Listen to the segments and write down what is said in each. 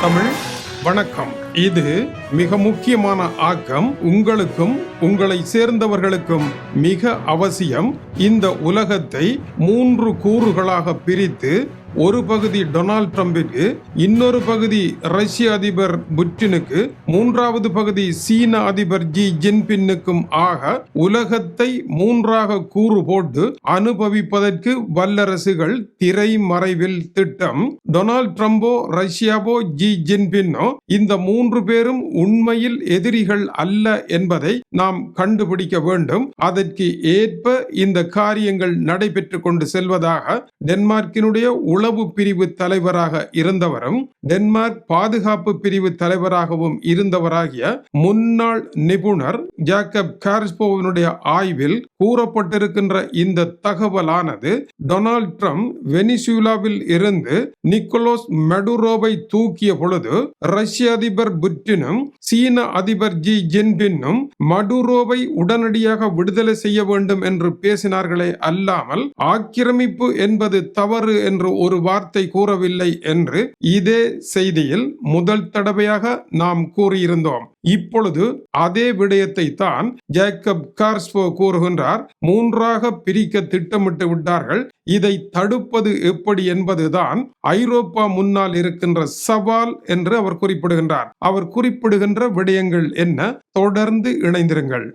தமிழ் வணக்கம். இது மிக முக்கியமான ஆக்கம். உங்களுக்கும் உங்களை சேர்ந்தவர்களுக்கும் மிக அவசியம் இந்த உலகத்தை மூன்று கூறுகளாக பிரித்து ஒரு பகுதி டொனால்ட் ட்ரம்பிற்கு இன்னொரு பகுதி ரஷ்ய அதிபர் புட்டினுக்கு மூன்றாவது பகுதி சீன அதிபர் ஜி ஜின்பின்னுக்கும் ஆக உலகத்தை மூன்றாக கூறு போட்டு அனுபவிப்பதற்கு வல்லரசுகள் திரை மறைவில் திட்டம். டொனால்ட் ட்ரம்போ ரஷ்யாவோ ஜி ஜின்பின்னோ இந்த மூன்று பேரும் உண்மையில் எதிரிகள் அல்ல என்பதை நாம் கண்டுபிடிக்க வேண்டும். அதற்கு ஏற்ப இந்த காரியங்கள் நடைபெற்றுக் கொண்டு செல்வதாக டென்மார்க்கினுடைய உளவு பிரிவு தலைவராக இருந்தவரும் டென்மார்க் பாதுகாப்பு பிரிவு தலைவராகவும் இருந்தவராகிய முன்னாள் நிபுணர் ஜாக்கப் கார்ஸ்போவினுடைய ஆய்வில் கூறப்பட்டிருக்கின்ற இந்த தகவலானது டொனால்ட் ட்ரம்ப் வெனிசுலாவில் இருந்து நிக்கோலோஸ் மெடுரோவை தூக்கிய பொழுது ரஷ்ய அதிபர் புட்டினும் சீன அதிபர் ஜி ஜின்பின்னும் மடுரோவை உடனடியாக விடுதலை செய்ய வேண்டும் என்று பேசினார்களே அல்லாமல் ஆக்கிரமிப்பு என்பது தவறு என்று ஒரு வார்த்தை கூறவில்லை என்று இதே செய்தியில் முதல் தடவையாக நாம் கூறியிருந்தோம். இப்பொழுது அதே விடயத்தை தான் ஜேக்கப் கார்ஸ்போ கூறுகின்றார். மூன்றாக பிரிக்க திட்டமிட்டு விட்டார்கள். இதை தடுப்பது எப்படி என்பதுதான் ஐரோப்பா முன்னால் இருக்கின்ற சவால் என்று அவர் குறிப்பிடுகின்றார். அவர் குறிப்பிடுகின்ற விடயங்கள் என்ன? தொடர்ந்து இணைந்திருங்கள்.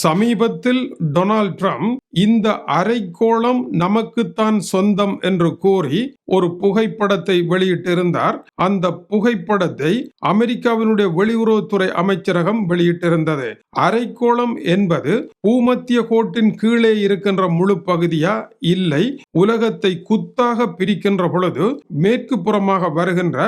சமீபத்தில் டொனால்ட் ட்ரம்ப் இந்த அரைக்கோளம் நமக்குத்தான் சொந்தம் என்று கூறி ஒரு புகைப்படத்தை வெளியிட்டிருந்தார். அந்த புகைப்படத்தை அமெரிக்காவினுடைய வெளியுறவுத்துறை அமைச்சரகம் வெளியிட்டிருந்தது. அரைக்கோளம் என்பது பூமத்திய கோட்டின் கீழே இருக்கின்ற முழு பகுதியா? இல்லை. உலகத்தை குத்தாக பிரிக்கின்ற பொழுது மேற்கு புறமாக வருகின்ற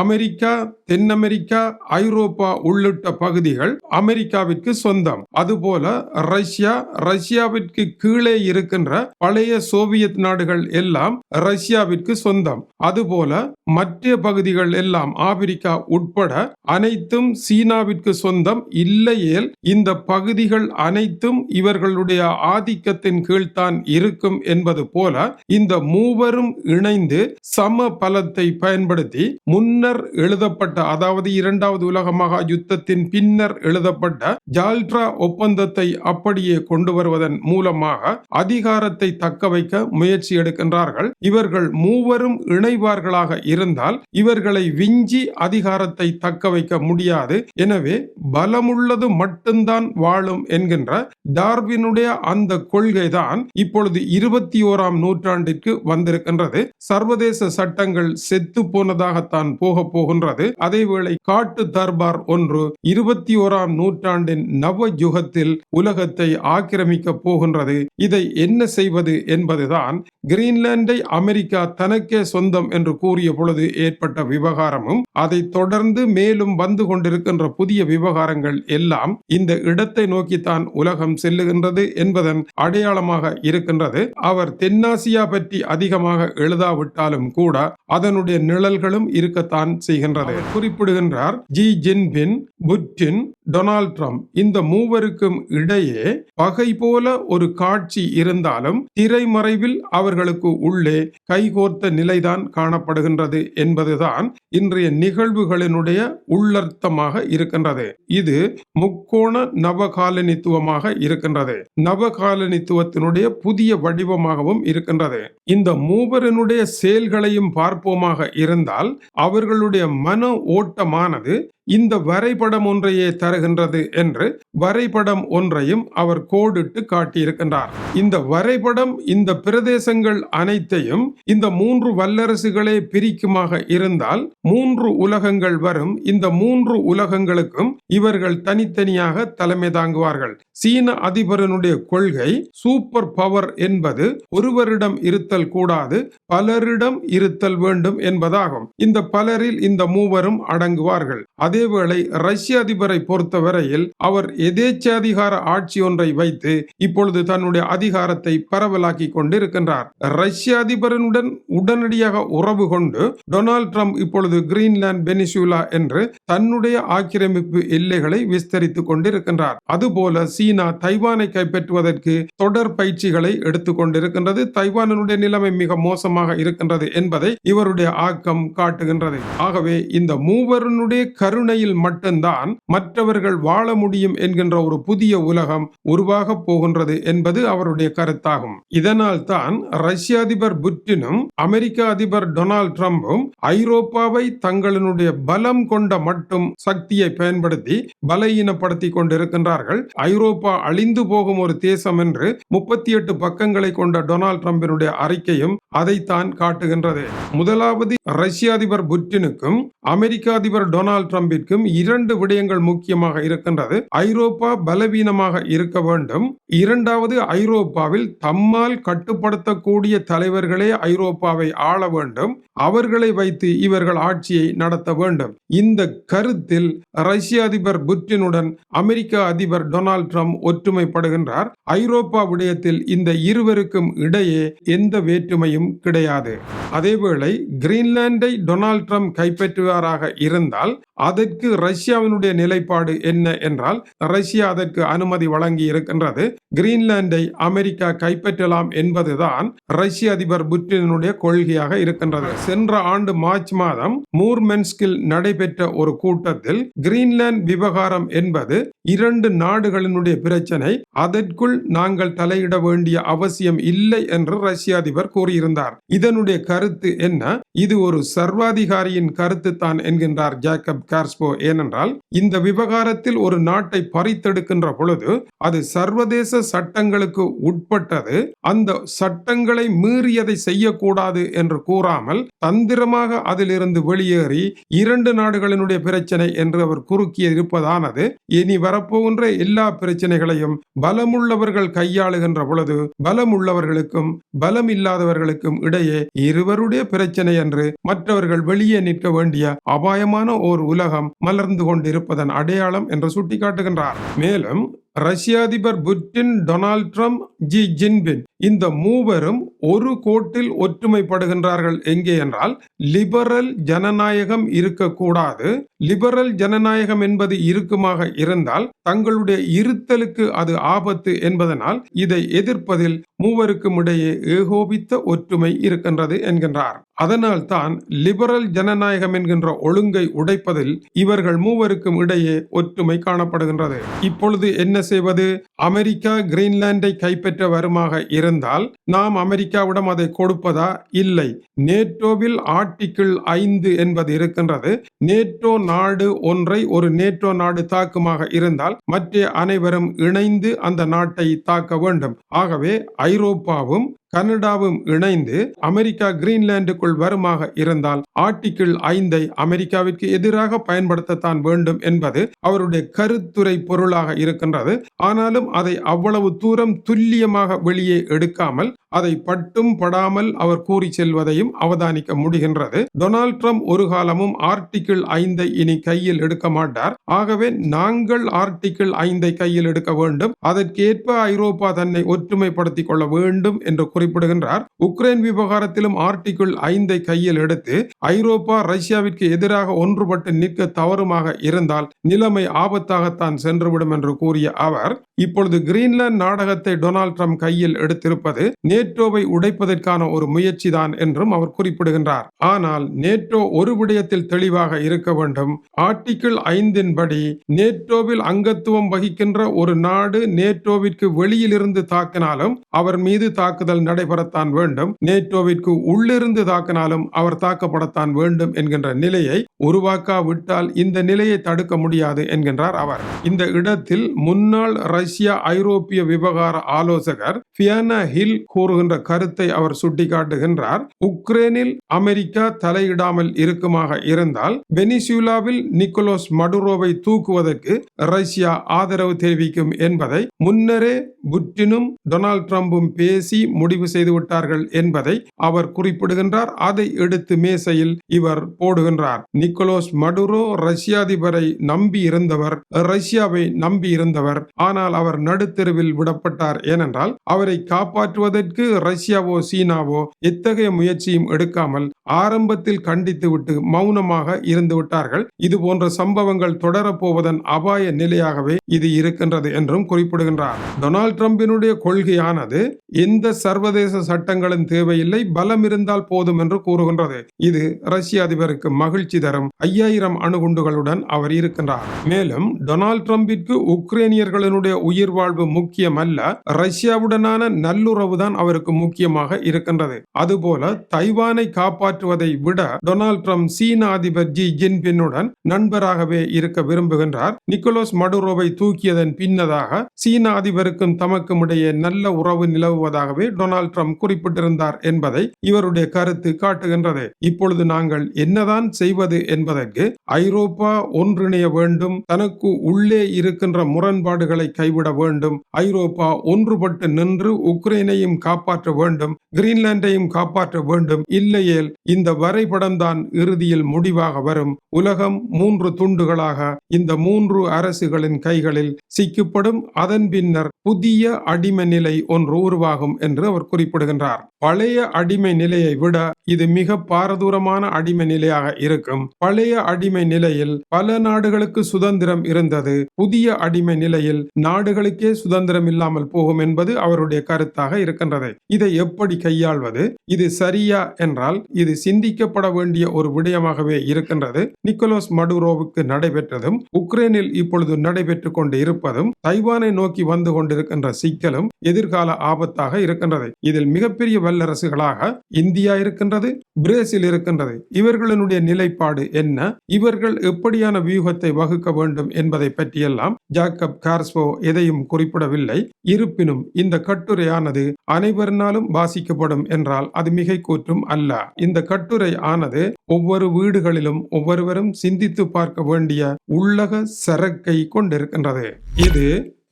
அமெரிக்கா தென் அமெரிக்கா ஐரோப்பா உள்ளிட்ட பகுதிகள் அமெரிக்காவிற்கு சொந்தம். அதுபோல ரஷ்யா ரஷ்யாவிற்கு கீழே இருக்கின்ற பழைய சோவியத் நாடுகள் எல்லாம் ரஷ்யாவிற்கு சொந்தம். சொந்தம். அதுபோல மற்ற பகுதிகள் எல்லாம் ஆப்பிரிக்கா உட்பட அனைத்தும் சீனாவிற்கு சொந்தம் இல்லையேல் இந்த பகுதிகள் அனைத்தும் இவர்களுடைய ஆதிக்கத்தின் கீழ்தான் இருக்கும் என்பது போல இந்த மூவரும் இணைந்து சம பலத்தை பயன்படுத்தி முன்னர் எழுதப்பட்ட அதாவது இரண்டாவது உலக மகா யுத்தத்தின் பின்னர் எழுதப்பட்ட ஜால்ட்ரா ஒப்பந்தத்தை அப்படியே கொண்டு வருவதன் மூலமாக அதிகாரத்தை தக்க வைக்க முயற்சி எடுக்கின்றார்கள். இவர்கள் மூவர் இருவரும் இணைவார்களாக இருந்தால் இவர்களை விஞ்சி அதிகாரத்தை தக்க வைக்க முடியாது. எனவே பலமுள்ளது மட்டும்தான் வாழும் என்கின்ற டார்வினுடைய அந்த கொள்கைதான் இப்பொழுது இருபத்தி ஓராம் நூற்றாண்டிற்கு வந்திருக்கின்றது. சர்வதேச சட்டங்கள் செத்து போனதாகத்தான் போக போகின்றது. அதேவேளை காட்டு தர்பார் ஒன்று இருபத்தி ஓராம் நூற்றாண்டின் நவ யுகத்தில் உலகத்தை ஆக்கிரமிக்க போகின்றது. இதை என்ன செய்வது என்பதுதான் கிரீன்லாண்டை அமெரிக்கா தனக்கே சொந்தம் என்று கூறிய பொழுது ஏற்பட்ட விவகாரமும் அதை தொடர்ந்து மேலும் வந்து கொண்டிருக்கின்ற புதிய விவகாரங்கள் எல்லாம் இந்த இடத்தை நோக்கித்தான் உலகம் செல்லுகின்றது என்பதன் அடையாளமாக இருக்கின்றது. அவர் தென்னாசியா பற்றி அதிகமாக எழுதாவிட்டாலும் கூட அதனுடைய நிழல்களும் இருக்கத்தான் செய்கின்றது. குறிப்பிடுகின்றார் Xi Jinping Putin Donald Trump இந்த மூவருக்கும் இடையே பகை போல ஒரு காட்சி இருந்தாலும் திரைமறைவில் அவர்களுக்கு உள்ளே கைகோர்த்த நிலைதான் காணப்படுகின்றது என்பதுதான் இன்றைய நிகழ்வுகளினுடைய உள்ளர்த்தமாக இருக்கின்றது. இது முக்கோண நவகாலனித்துவமாக இருக்கின்றது. நவகாலனித்துவத்தினுடைய புதிய வடிவமாகவும் இருக்கின்றது. இந்த மூவரினுடைய செயல்களையும் பார்ப்போமாக இருந்தால் அவர்களுடைய மன ஓட்டமானது இந்த வரைபடம் ஒன்றையே தருகின்றது என்று வரைபடம் ஒன்றையும் அவர் கோடிட்டு காட்டியிருக்கின்றார். இந்த வரைபடம் இந்த பிரதேசங்கள் அனைத்தையும் இந்த மூன்று வல்லரசுகளே பிரிக்குமாக இருந்தால் மூன்று உலகங்கள் வரும். இந்த மூன்று உலகங்களுக்கும் இவர்கள் தனித்தனியாக தலைமை தாங்குவார்கள். சீன அதிபரனுடைய கொள்கை சூப்பர் பவர் என்பது ஒருவரிடம் இருத்தல் கூடாது பலரிடம் இருத்தல் வேண்டும் என்பதாகும். இந்த பலரில் இந்த மூவரும் அடங்குவார்கள். அதேவேளை ரஷ்ய அதிபரை பொறுத்தவரையில் அவர் எதேச்சாதிகார ஆட்சி ஒன்றை வைத்து இப்பொழுது தன்னுடைய அதிகாரத்தை பரவலாக்கி கொண்டிருக்கின்றார். ரஷ்ய அதிபருடன் உடனடியாக உறவு கொண்டு டொனால்ட் ட்ரம்ப் இப்பொழுது கிரீன்லாந்து பெனிசூலா என்று தன்னுடைய ஆக்கிரமிப்பு எல்லைகளை விஸ்தரித்துக் கொண்டிருக்கின்றார். அதுபோல சீனா தைவானை கைப்பற்றுவதற்கு தொடர் பயிற்சிகளை எடுத்துக் கொண்டிருக்கின்றது. தைவானனுடைய நிலைமை மிக மோசமாக இருக்கின்றது என்பதை இவருடைய ஆக்கம் காட்டுகின்றது. ஆகவே இந்த மூவருனுடைய கருணையில் மட்டும்தான் மற்றவர்கள் வாழ முடியும் என்கின்ற ஒரு புதிய உலகம் உருவாக போகின்றது என்பது அவருடைய கருத்தாகும். இதனால் தான் ரஷ்ய அதிபர் புட்டினும் அமெரிக்க அதிபர் டொனால்ட் ட்ரம்பும் ஐரோப்பாவை தங்களினுடைய பலம் கொண்ட மட்டும் சக்தியை பயன்படுத்தி பலகீனப்படுத்தி கொண்டிருக்கின்றார்கள். ஐரோப்பா அழிந்து போகும் ஒரு தேசம் என்று முப்பத்தி எட்டு பக்கங்களை கொண்ட டொனால்ட் ட்ரம்பினுடைய அறிக்கையும் அதை தான் காட்டுகின்றது. முதலாவது ரஷ்ய அதிபர் புட்டினுக்கும் அமெரிக்க அதிபர் டொனால்ட் ட்ரம்பிற்கும் இரண்டு விடயங்கள் முக்கியமாக இருக்கின்றது. ஐரோப்பா பலவீனமாக இருக்க வேண்டும். இரண்டாவது ஐரோப்பாவில் தம்மால் கட்டுப்படுத்தக்கூடிய தலைவர்களே ஐரோப்பாவை ஆள வேண்டும். அவர்களை வைத்து இவர்கள் ஆட்சியை நடத்த வேண்டும். இந்த கருத்தில் ரஷ்ய அதிபர் புட்டினுடன் அமெரிக்க அதிபர் டொனால்ட் ட்ரம்ப் ஒற்றுமைப்படுகின்றார். ஐரோப்பா விடயத்தில் இந்த இருவருக்கும் இடையே எந்த வேற்றுமையும் கிடையாது. கிடையாது. அதேவேளை கிரீன்லாண்டை டொனால்ட் ட்ரம்ப் கைப்பற்றுவாராக இருந்தால் அதற்கு ரஷ்யாவினுடைய நிலைப்பாடு என்ன என்றால் ரஷ்யா அதற்கு அனுமதி வழங்கி இருக்கின்றது கிரீன்லாண்டை அமெரிக்கா கைப்பற்றலாம் என்பதுதான் ரஷ்ய அதிபர் புட்டினுடைய கொள்கையாக இருக்கின்றது. சென்ற ஆண்டு மார்ச் மாதம் மூர்மென்ஸ்கில் நடைபெற்ற ஒரு கூட்டத்தில் கிரீன்லாந்து விவகாரம் என்பது இரண்டு நாடுகளினுடைய பிரச்சனை. அதற்குள் நாங்கள் தலையிட வேண்டிய அவசியம் இல்லை என்று ரஷ்ய அதிபர் கூறியிருந்தார். இதனுடைய கருத்து என்ன? இது ஒரு சர்வாதிகாரியின் கருத்து தான் என்கின்றார் ஜேக்கப் கார்ஸ்போ. ஏனென்றால் இந்த விவகாரத்தில் ஒரு நாட்டை பறித்தெடுக்கின்ற பொழுது அது சர்வதேச சட்டங்களுக்கு உட்பட்டது. அந்த சட்டங்களை மீறியதை செய்யக்கூடாது என்று கூறாமல் தந்திரமாக அதிலிருந்து வெளியேறி இரண்டு நாடுகளினுடைய பிரச்சனை என்று அவர் குறுக்கிய இருப்பதானது இனி வரப்போகின்ற எல்லா பிரச்சனைகளையும் பலமுள்ளவர்கள் கையாளுகின்ற பொழுது பலமுள்ளவர்களுக்கும் பலம் இல்லாதவர்களுக்கும் இடையே இருவருடைய பிரச்சனை என்று மற்றவர்கள் வெளியே நிற்க வேண்டிய அபாயமான ஓர் உலகம் மலர்ந்து கொண்டிருப்பதன் அடையாளம் என்று சுட்டிக்காட்டுகின்றார். மேலும் ரஷ்ய அதிபர் Putin Donald Trump Xi Jinping இந்த மூவரும் ஒரு கோட்டில் ஒற்றுமைப்படுகின்றார்கள். எங்கே என்றால் லிபரல் ஜனநாயகம் இருக்கக்கூடாது. லிபரல் ஜனநாயகம் என்பது இருக்குமாக இருந்தால் தங்களுடைய இருத்தலுக்கு அது ஆபத்து என்பதனால் இதை எதிர்ப்பதில் மூவருக்கும் இடையே ஏகோபித்த ஒற்றுமை இருக்கின்றது என்கின்றார். அதனால் தான் லிபரல் ஜனநாயகம் என்கின்ற ஒழுங்கை உடைப்பதில் இவர்கள் மூவருக்கும் இடையே ஒற்றுமை காணப்படுகின்றது. இப்பொழுது என்ன செய்வது? அமெரிக்கா கிரீன்லாண்டை கைப்பற்ற வருமாக இருந்தால் நாம் அமெரிக்காவிடம் அதை கொடுப்பதா? இல்லை. நேட்டோவில் ஆர்டிகிள் ஐந்து என்பது இருக்கின்றது. நேட்டோ நாடு ஒன்றை ஒரு நேட்டோ நாடு தாக்குமாக இருந்தால் மற்ற அனைவரும் இணைந்து அந்த நாட்டை தாக்க வேண்டும். ஆகவே ஐரோப்பாவும் கனடாவும் இணைந்து அமெரிக்கா கிரீன்லாந்துக்குள் வருமாக இருந்தால் ஆர்டிகிள் ஐந்தை அமெரிக்காவிற்கு எதிராக பயன்படுத்தத்தான் வேண்டும் என்பது அவருடைய கருத்துரை பொருளாக இருக்கின்றது. ஆனாலும் அதை அவ்வளவு தூரம் துல்லியமாக வெளியே எடுக்காமல் அதை பட்டும் படாமல் அவர் கூறி செல்வதையும் அவதானிக்க முடிகின்றது. டொனால்ட் ட்ரம்ப் ஒரு காலமும் ஆர்டிகிள் ஐந்தை இனி கையில் எடுக்க மாட்டார். ஆகவே நாங்கள் ஆர்டிகிள் ஐந்தை கையில் எடுக்க வேண்டும். அதற்கேற்ப ஐரோப்பா தன்னை ஒற்றுமைப்படுத்திக் கொள்ள வேண்டும் என்று குறிப்பிடுகின்றார். உக்ரைன் விவகாரத்திலும் ஆர்டிகிள் ஐந்தை கையில் எடுத்து ஐரோப்பா ரஷ்யாவிற்கு எதிராக ஒன்றுபட்டு நிற்க தவறுமாக இருந்தால் நிலைமை ஆபத்தாகத்தான் சென்றுவிடும் என்று கூறிய அவர் இப்பொழுது கிரீன்லாந்து நாடகத்தை டொனால்ட் ட்ரம்ப் கையில் எடுத்திருப்பது நேட்டோவை உடைப்பதற்கான ஒரு முயற்சி தான் என்றும் அவர் குறிப்பிடுகின்றார். ஆனால் நேட்டோ ஒரு விடயத்தில் தெளிவாக இருக்க வேண்டும். ஆர்டிகிள் ஐந்தின் படி நேட்டோவில் அங்கத்துவம் வகிக்கின்ற ஒரு நாடு நேட்டோவிற்கு வெளியிலிருந்து தாக்கினாலும் அவர் மீது தாக்குதல் நடைபெறத்தான் வேண்டும். நேட்டோவிற்கு உள்ளிருந்து தாக்கினாலும் அவர் தாக்கப்படத்தான் வேண்டும் என்கின்ற நிலையை உருவாக்காவிட்டால் இந்த நிலையை தடுக்க முடியாது என்கின்றார் அவர். இந்த இடத்தில் முன்னாள் ரஷ்யா ஐரோப்பிய விவகார ஆலோசகர் பியானா ஹில் கூறுகின்ற கருத்தை அவர் சுட்டிக்காட்டுகின்றார். உக்ரைனில் அமெரிக்கா தலையிடாமல் இருக்குமாக இருந்தால் வெனிசுலாவில் நிக்கோலோஸ் மடுரோவை தூக்குவதற்கு ரஷ்யா ஆதரவு தெரிவிக்கும் என்பதை முன்னரே புட்டினும் டொனால்ட் ட்ரம்பும் பேசி முடிவு செய்து விட்டார்கள் என்பதை அவர் குறிப்பிடுகின்றார். அதை எடுத்து மேசையில் இவர் போடுகின்றார். நிக்கோலோஸ் மடுரோ ரஷ்ய அதிபரை நம்பி இருந்தவர் ரஷ்யாவை நம்பி இருந்தவர். ஆனால் அவர் நடுத்தெருவில் விடப்பட்டார். ஏனென்றால் அவரை காப்பாற்றுவதற்கு ரஷ்யாவோ சீனாவோ எத்தகைய முயற்சியும் எடுக்காமல் ஆரம்பத்தில் கண்டித்துவிட்டு மௌனமாக இருந்து விட்டார்கள். இது போன்ற சம்பவங்கள் தொடரப்போவதன் அபாய நிலையாகவே இது இருக்கின்றது என்றும் குறிப்பிடுகின்றார். டொனால்ட் ட்ரம்பினுடைய கொள்கையானது எந்த சர்வ சர்வதேச சட்டங்களும் தேவையில்லை பலம் இருந்தால் போதும் என்று கூறுகின்றது. இது ரஷ்ய அதிபருக்கு மகிழ்ச்சி தரும் ஐயாயிரம் அணுகுண்டுகளுடன் அவர் இருக்கின்றார். மேலும் டொனால்ட் ட்ரம்பிற்கு உக்ரைனியர்களினுடைய உயிர் வாழ்வு முக்கியம் அல்ல ரஷ்யாவுடனான நல்லுறவு தான் அவருக்கு முக்கியமாக இருக்கின்றது. அதுபோல தைவானை காப்பாற்றுவதை விட டொனால்ட் ட்ரம்ப் சீன அதிபர் ஜி ஜின்பின்னுடன் நண்பராகவே இருக்க விரும்புகின்றார். நிக்கோலஸ் மடுரோவை தூக்கியதன் பின்னதாக சீன அதிபருக்கும் தமக்கும் இடையே நல்ல உறவு நிலவுவதாகவே டொனால்ட் ட்ரம்ப் குறிப்பிட்டிருந்தார் என்பதை இவருடைய கருத்து காட்டுகின்றது. இப்பொழுது நாங்கள் என்னதான் செய்வது என்பதற்கு ஐரோப்பா ஒன்றிணைய வேண்டும் தனக்கு உள்ளே இருக்கின்ற முரண்பாடுகளை கைவிட வேண்டும் ஐரோப்பா ஒன்றுபட்டு நின்று உக்ரைனையும் காப்பாற்ற வேண்டும் கிரீன்லாண்டையும் காப்பாற்ற வேண்டும். இல்லையேல் இந்த வரைபடம் தான் இறுதியில் முடிவாக வரும். உலகம் மூன்று துண்டுகளாக இந்த மூன்று அரசுகளின் கைகளில் சிக்கப்படும் அதன் பின்னர் புதிய அடிமை நிலை ஒன்று உருவாகும் என்று அவர் குறிப்பிடுகின்றார். பழைய அடிமை நிலையை விட இது மிக பாரதூரமான அடிமை நிலையாக இருக்கும். பழைய அடிமை நிலையில் பல நாடுகளுக்கு சுதந்திரம் இருந்தது. புதிய அடிமை நிலையில் நாடுகளுக்கே சுதந்திரம் இல்லாமல் போகும் என்பது அவருடைய கருத்தாக இருக்கின்றது. இதை எப்படி கையாள்வது? இது சரியா என்றால் இது சிந்திக்கப்பட வேண்டிய ஒரு விடயமாகவே இருக்கின்றது. நிக்கோலஸ் மடுரோவுக்கு நடைபெற்றதும் உக்ரைனில் இப்பொழுது நடைபெற்றுக் கொண்டு இருப்பதும் தைவானை நோக்கி வந்து கொண்டிருக்கின்ற சிக்கலும் எதிர்கால ஆபத்தாக இருக்கின்றது. இதில் மிகப்பெரிய வல்லரசுகளாக இந்தியா இருக்கின்றது பிரேசில் இருக்கின்றது. இவர்களுடைய நிலைப்பாடு என்ன? இவர்கள் எப்படியான வியூகத்தை வகுக்க வேண்டும் என்பதை பற்றியெல்லாம் ஜாக்கப் கார்ஸ்போ எதையும் குறிப்பிடவில்லை. இருப்பினும் இந்த கட்டுரையானது அனைவரினாலும் வாசிக்கப்படும் என்றால் அது மிகை கூற்றும் அல்ல. இந்த கட்டுரை ஆனது ஒவ்வொரு வீடுகளிலும் ஒவ்வொருவரும் சிந்தித்து பார்க்க வேண்டிய உள்ளக சரக்கை கொண்டிருக்கின்றது. இது